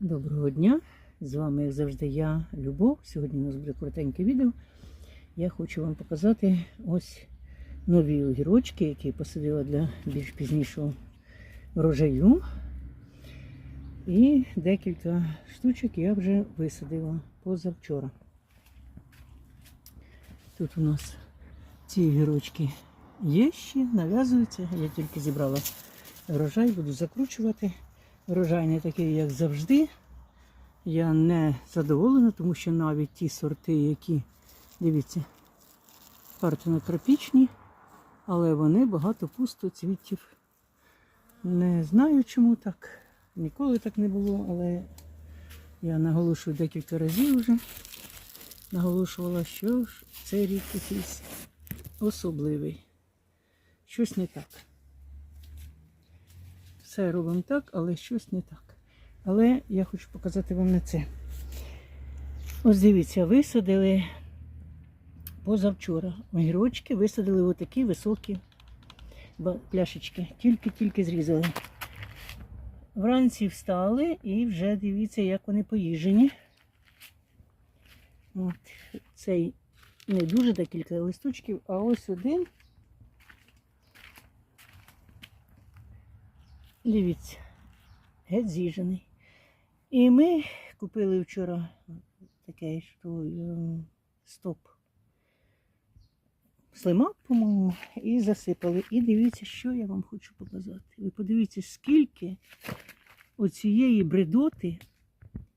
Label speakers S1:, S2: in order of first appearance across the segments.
S1: Доброго дня! З вами, як завжди, я, Любов. Сьогодні у нас буде коротеньке відео. Я хочу вам показати ось нові огірочки, які посадила для більш пізнішого врожаю. І декілька штучок я вже висадила позавчора. Тут у нас ці огірочки є ще, нав'язуються. Я тільки зібрала врожай, буду закручувати. Врожай не такий, як завжди. Я не задоволена, тому що навіть ті сорти, які, дивіться, партенотропічні, але вони багато пустоцвітів. Не знаю, чому так. Ніколи так не було, але я наголошую декілька разів вже. Наголошувала, що цей рік якийсь особливий. Щось не так. Все робимо так, але щось не так. Але я хочу показати вам на це. Ось дивіться, висадили позавчора огірочки, висадили отакі високі пляшечки. Тільки-тільки зрізали. Вранці встали і вже дивіться, як вони поїжені. От, цей не дуже декілька листочків, а ось один. Дивіться, геть з'їжений. І ми купили вчора таке, що е, стоп. Слимак, по-моєму, і засипали. І дивіться, що я вам хочу показати. Ви подивіться, скільки оцієї бредоти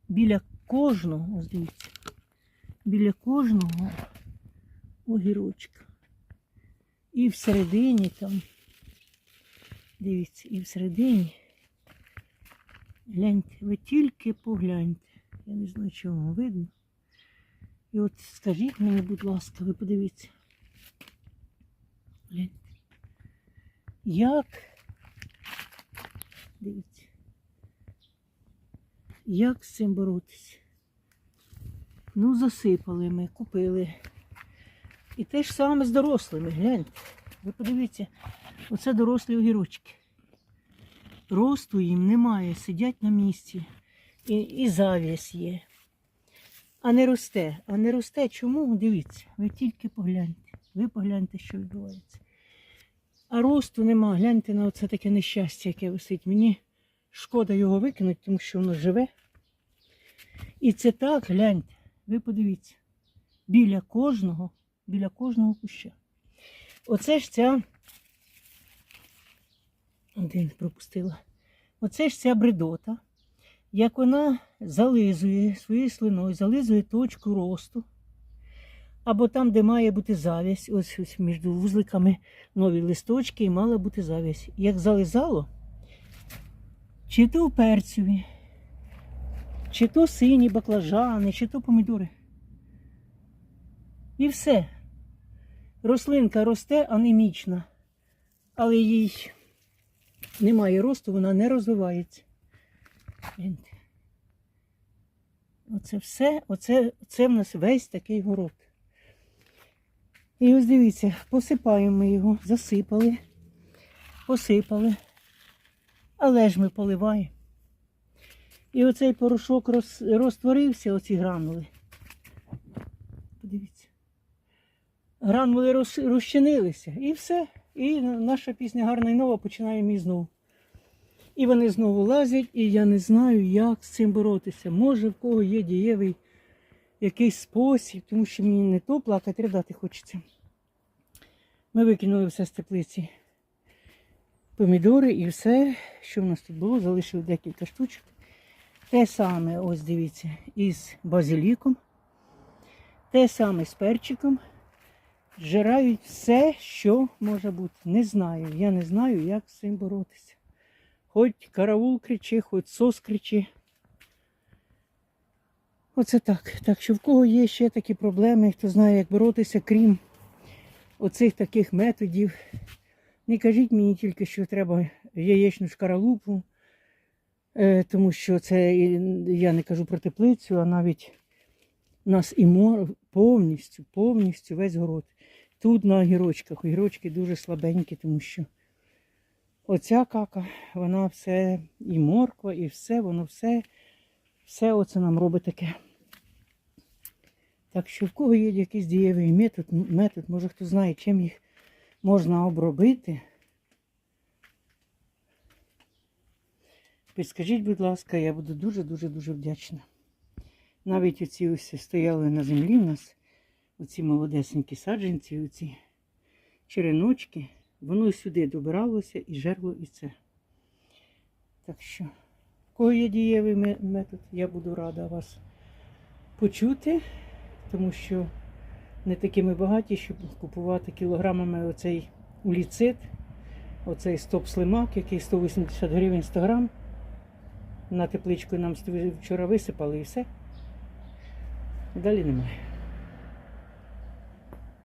S1: біля кожного, ось дивіться, біля кожного огірочка. І всередині там, дивіться, і всередині. Гляньте, ви тільки погляньте. Я не знаю, чи вам видно. І от скажіть мені, будь ласка, ви подивіться. Гляньте. Як? Дивіться. Як з цим боротися? Ну, засипали ми, купили. І те ж саме з дорослими, гляньте. Ви подивіться, оце дорослі огірочки. Росту їм немає, сидять на місці. І, і завіс є. А не росте. А не росте чому? Дивіться, ви тільки погляньте. Ви погляньте, що відбувається. А росту нема. Гляньте на оце таке нещастя, яке висить. Мені шкода його викинути, тому що воно живе. І це так, гляньте, ви подивіться. Біля кожного, біля кожного куща. Оце ж ця один пропустила. Оце ж ця бредота, як вона зализує своєю слиною, зализує точку росту. Або там, де має бути завість, ось, ось між вузликами нові листочки, і мала бути завість. Як зализало, чи то перцеві, чи то сині баклажани, чи то помідори. І все. Рослинка росте анемічна, але їй немає росту, вона не розвивається. Оце все, оце, це в нас весь такий город. І ось дивіться, посипаємо ми його, засипали, посипали, але ж ми поливаємо. І оцей порошок роз, розтворився, оці гранули. Подивіться. Гранули роз, розчинилися і все. І наша пісня гарна і нова починаємо і знову. І вони знову лазять, і я не знаю, як з цим боротися. Може, в кого є дієвий якийсь спосіб, тому що мені не то плакати, ридати хочеться. Ми викинули все з теплиці. Помідори і все, що в нас тут було, залишили декілька штучок. Те саме, ось дивіться, із базиліком. Те саме з перчиком. Зжирають все, що може бути. Не знаю. Я не знаю, як з цим боротися. Хоч караул кричи, хоч сос кричи. Оце так. Так що в кого є ще такі проблеми, хто знає, як боротися, крім оцих таких методів. Не кажіть мені тільки, що треба яєчну шкаралупу, е, тому що це я не кажу про теплицю, а навіть у нас і мор повністю, повністю весь город. Тут на огірочках. Огірочки дуже слабенькі, тому що оця кака, вона все, і морква, і все, воно все все оце нам робить таке. Так що в кого є якийсь дієвий метод, метод, може хто знає, чим їх можна обробити. Підскажіть, будь ласка, я буду дуже-дуже-дуже вдячна. Навіть оці ось стояли на землі в нас, оці молодесенькі саджанці, оці череночки, воно сюди добиралося і жерло і це. Так що, в кого є дієвий метод, я буду рада вас почути, тому що не такі ми багаті, щоб купувати кілограмами оцей уліцит, оцей стоп-слимак, який 180 гривень 100 грам. На тепличку нам вчора висипали і все. Далі немає.